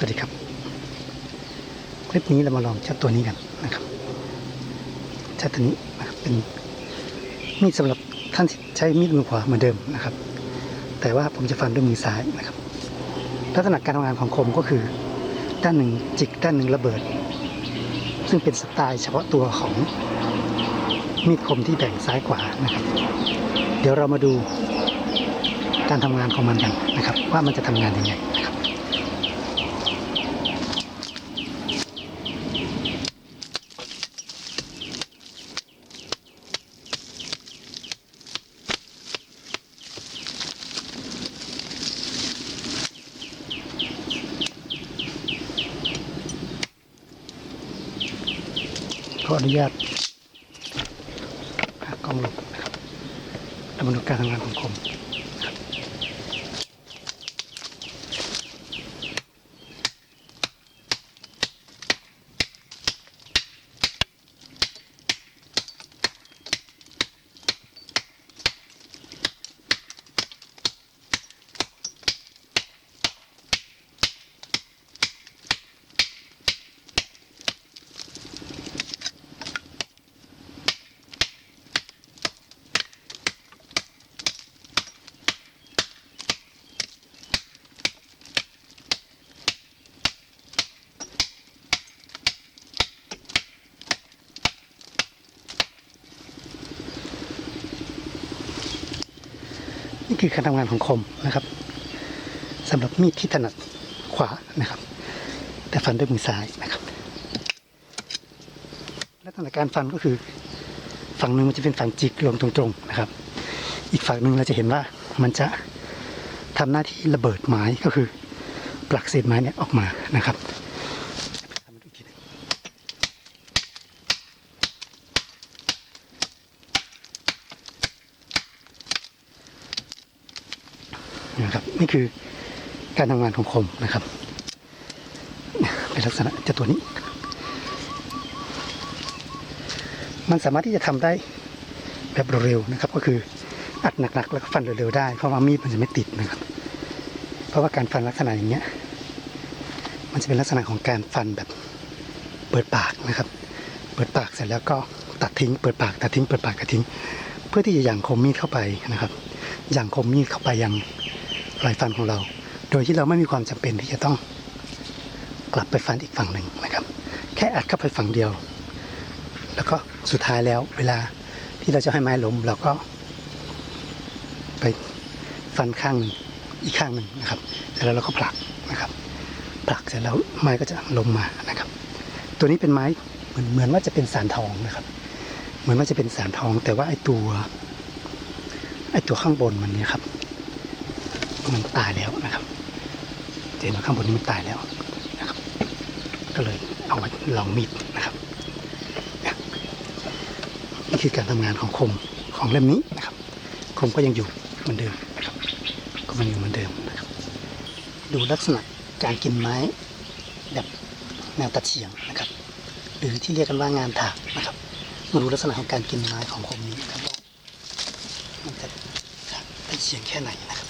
สวัสดีครับ คลิปนี้เรามาลองเจ้าตัวนี้กันนะครับเจ้าตัวนี้นะครับเป็นมีดสำหรับท่านที่ใช้มีดมือขวาเหมือนเดิมนะครับ แต่ว่าผมจะฟันด้วยมือซ้ายนะครับ ลักษณะการทำงานของคมก็คือ ด้านหนึ่งจิกด้านหนึ่งระเบิด ซึ่งเป็นสไตล์เฉพาะตัวของมีดคมที่แบ่งซ้ายขวานะครับ เดี๋ยวเรามาดูการทำงานของมันกันนะครับ ว่ามันจะทำงานยังไง ขออนุญาตหากล้องหลบนะครับเรามาดูการทำงานของผม นี่คือการทำงานของคมนะครับสำหรับมีดที่ถนัดขวานะครับ แต่ฟันด้วยมือซ้ายนะครับ ลักษณะการฟันก็คือ ฝั่งหนึ่งมันจะเป็นฝั่งจิกลงตรงๆนะครับ อีกฝั่งหนึ่งเราจะเห็นว่ามันจะทำหน้าที่ระเบิดไม้ก็คือปลักเศษไม้เนี่ยออกมานะครับทำให้ดูอีกทีหนึ่ง นะครับ นี่คือการทำงานของคมนะครับ เป็นลักษณะจะตัวนี้ มันสามารถที่จะทำได้แบบเร็วๆนะครับ ก็คืออัดหนักๆแล้วก็ฟันเร็วๆได้ เพราะว่ามีดมันจะไม่ติดนะครับ เพราะว่าการฟันลักษณะอย่างเงี้ย มันจะเป็นลักษณะของการฟันแบบเปิดปากนะครับ เปิดปากเสร็จแล้วก็ตัดทิ้ง เปิดปากตัดทิ้ง เปิดปากตัดทิ้ง เพื่อที่จะย่างคมมีดเข้าไปนะครับย่างคมมีดเข้าไปยัง รอยฟันของเรา โดยที่เราไม่มีความจำเป็นที่จะต้องกลับไปฟันอีกฝั่งหนึ่งนะครับ แค่อัดเข้าไปฝั่งเดียว แล้วก็สุดท้ายแล้วเวลาที่เราจะให้ไม้ล้มเราก็ ไปฟันข้างหนึ่งอีกข้างหนึ่งนะครับเสร็จแล้วเราก็ผลักนะครับผลักเสร็จแล้วไม้ก็จะลงมานะครับ ตัวนี้เป็นไม้เหมือนเหมือนว่าจะเป็นสารทองนะครับ เหมือนว่าจะเป็นสารทองแต่ว่าไอ้ตัวไอ้ตัวข้างบนมันเนี่ยครับ มันตายแล้วนะครับจะเห็นว่าข้างบนนี้มันตายแล้วนะครับ ก็เลยเอามาลองมีดนะครับนี่คือการทำงานของคมของเล่มนี้นะครับ คมก็ยังอยู่เหมือนเดิมนะครับก็มันอยู่เหมือนเดิมนะครับ ดูลักษณะการกินไม้แบบแนวตัดเฉียงนะครับ หรือที่เรียกกันว่างานถากนะครับมาดูลักษณะของการกินไม้ของคมนี้นะครับว่ามันจะถากได้เฉียงแค่ไหนนะครับ